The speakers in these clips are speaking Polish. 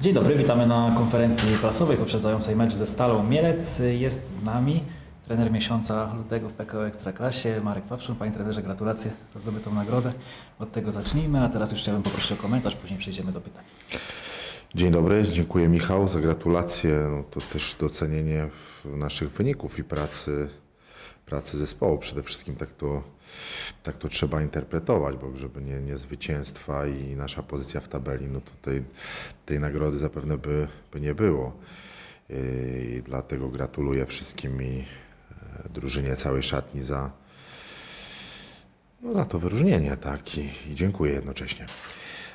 Dzień dobry, witamy na konferencji prasowej poprzedzającej mecz ze Stalą Mielec. Jest z nami trener miesiąca lutego w PKO Ekstraklasie, Marek Papszun. Panie trenerze, gratulacje za zdobytą nagrodę. Od tego zacznijmy, a teraz już chciałbym poprosić o komentarz, później przejdziemy do pytań. Dzień dobry, dziękuję Michał za gratulacje. No to też docenienie naszych wyników i pracy, pracy zespołu. Przede wszystkim tak to, tak to trzeba interpretować, bo żeby nie, nie zwycięstwa i nasza pozycja w tabeli, no to tej, nagrody zapewne by, by nie było. I dlatego gratuluję wszystkim i e, drużynie całej szatni za, no, za to wyróżnienie, tak, i, i dziękuję jednocześnie.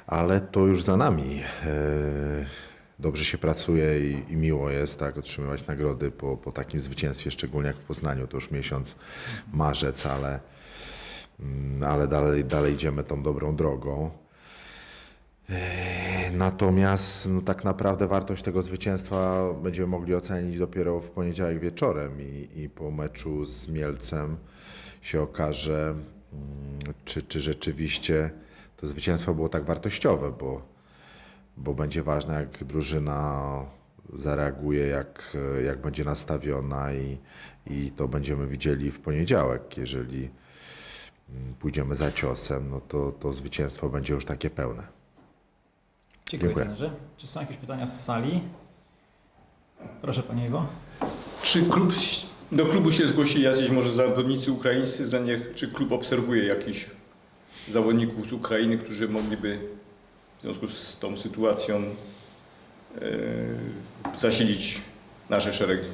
Ale to już za nami. E, Dobrze się pracuje i, i miło jest tak otrzymywać nagrody po, po takim zwycięstwie, szczególnie jak w Poznaniu, to już miesiąc marzec, ale, mm, ale dalej, dalej idziemy tą dobrą drogą. E, Natomiast no, tak naprawdę wartość tego zwycięstwa będziemy mogli ocenić dopiero w poniedziałek wieczorem i, i po meczu z Mielcem się okaże, mm, czy, czy rzeczywiście to zwycięstwo było tak wartościowe, bo, bo będzie ważne, jak drużyna zareaguje, jak, jak będzie nastawiona i, i to będziemy widzieli w poniedziałek. Jeżeli mm, pójdziemy za ciosem, no to, to zwycięstwo będzie już takie pełne. Dziękuję, Dziękuję. trenerze. Czy są jakieś pytania z sali? Proszę Panie Iwo. Czy klub, do klubu się zgłosili jacyś może zawodnicy ukraińscy? Zdanie, czy klub obserwuje jakichś zawodników z Ukrainy, którzy mogliby w związku z tą sytuacją e, zasilić nasze szeregi?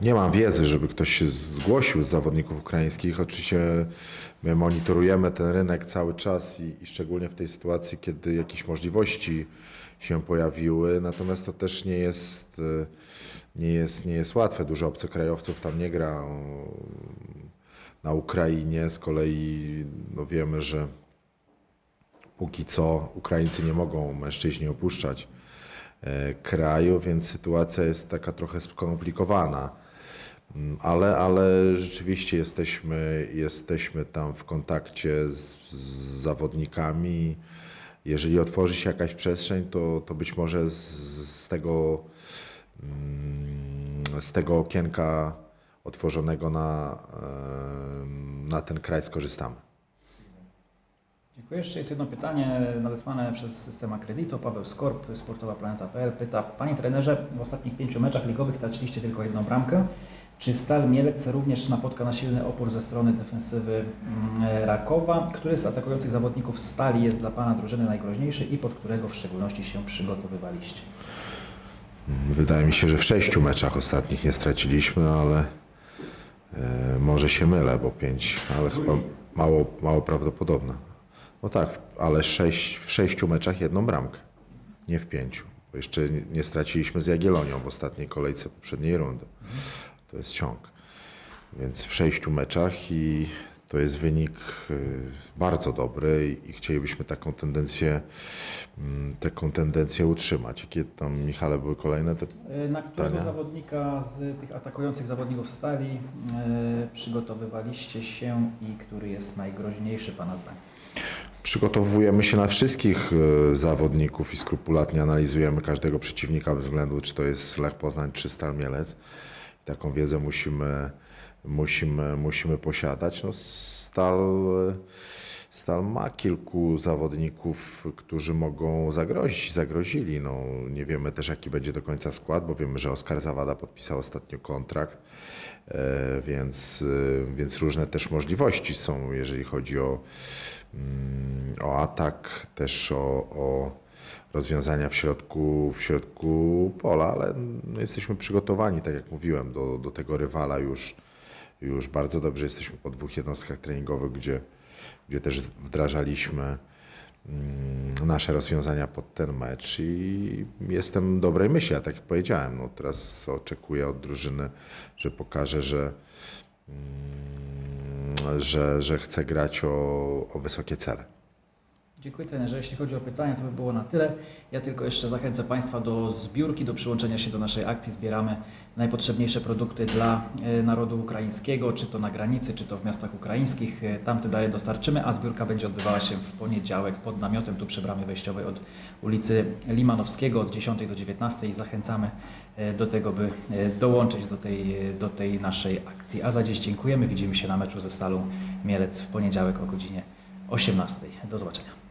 Nie mam wiedzy, żeby ktoś się zgłosił z zawodników ukraińskich. Oczywiście my monitorujemy ten rynek cały czas i, i szczególnie w tej sytuacji, kiedy jakieś możliwości się pojawiły. Natomiast to też nie jest, e, nie jest, nie jest łatwe. Dużo obcokrajowców tam nie gra na Ukrainie. Z kolei no wiemy, że póki co Ukraińcy nie mogą mężczyźni opuszczać e, kraju, więc sytuacja jest taka trochę skomplikowana. Mm, Ale, ale rzeczywiście jesteśmy, jesteśmy tam w kontakcie z, z zawodnikami. Jeżeli otworzy się jakaś przestrzeń, to, to być może z, z, tego, mm, z tego okienka otworzonego na, em, na ten kraj skorzystamy. Dziękuję. Jeszcze jest jedno pytanie nadesłane przez system Akredito. Paweł Skorp, Sportowa Planeta.pl pyta. Panie trenerze, w ostatnich pięciu meczach ligowych straciliście tylko jedną bramkę. Czy Stal Mielec również napotka na silny opór ze strony defensywy mm, Rakowa? Który z atakujących zawodników Stali jest dla Pana drużyny najgroźniejszy i pod którego w szczególności się przygotowywaliście? Wydaje mi się, że w sześciu meczach ostatnich nie straciliśmy, ale e, może się mylę, bo pięć, ale chyba mało, mało prawdopodobne. No tak, ale sześć, w sześciu meczach jedną bramkę, nie w pięciu. Bo jeszcze nie, straciliśmy z Jagiellonią w ostatniej kolejce poprzedniej rundy. To jest ciąg. Więc w sześciu meczach i to jest wynik y, bardzo dobry i- chcielibyśmy taką tendencję, mm, taką tendencję utrzymać. Jakie tam, Michale, były kolejne te E, Na którego Pytania? zawodnika z tych atakujących zawodników Stali e, przygotowywaliście się i który jest najgroźniejszy Pana zdaniem? Przygotowujemy się na wszystkich e, zawodników i skrupulatnie analizujemy każdego przeciwnika bez względu, czy to jest Lech Poznań, czy Stal Mielec. Taką wiedzę musimy, musimy, musimy posiadać. No, Stal, Stal ma kilku zawodników, którzy mogą zagrozić, zagrozili. No, nie wiemy też, jaki będzie do końca skład, bo wiemy, że Oskar Zawada podpisał ostatnio kontrakt, e, więc, e, więc różne też możliwości są, jeżeli chodzi o, mm, o atak, też o, o rozwiązania w środku, w środku pola, ale jesteśmy przygotowani, tak jak mówiłem, do, do tego rywala już, już bardzo dobrze. Jesteśmy po dwóch jednostkach treningowych, gdzie, gdzie też wdrażaliśmy mm, nasze rozwiązania pod ten mecz i jestem dobrej myśli, a tak jak powiedziałem, no teraz oczekuję od drużyny, że pokaże, że, mm, że, że chce grać o, o wysokie cele. Dziękuję trenerze. Jeśli chodzi o pytania, to by było na tyle. Ja tylko jeszcze zachęcę Państwa do zbiórki, do przyłączenia się do naszej akcji. Zbieramy najpotrzebniejsze produkty dla e, narodu ukraińskiego, czy to na granicy, czy to w miastach ukraińskich. E, Tamte dalej dostarczymy, a zbiórka będzie odbywała się w poniedziałek pod namiotem tu przy bramie wejściowej od ulicy Limanowskiego od 10 do 19. Zachęcamy e, do tego, by dołączyć do tej, do tej naszej akcji. A za dziś dziękujemy. Widzimy się na meczu ze Stalą Mielec w poniedziałek o godzinie 18. Do zobaczenia.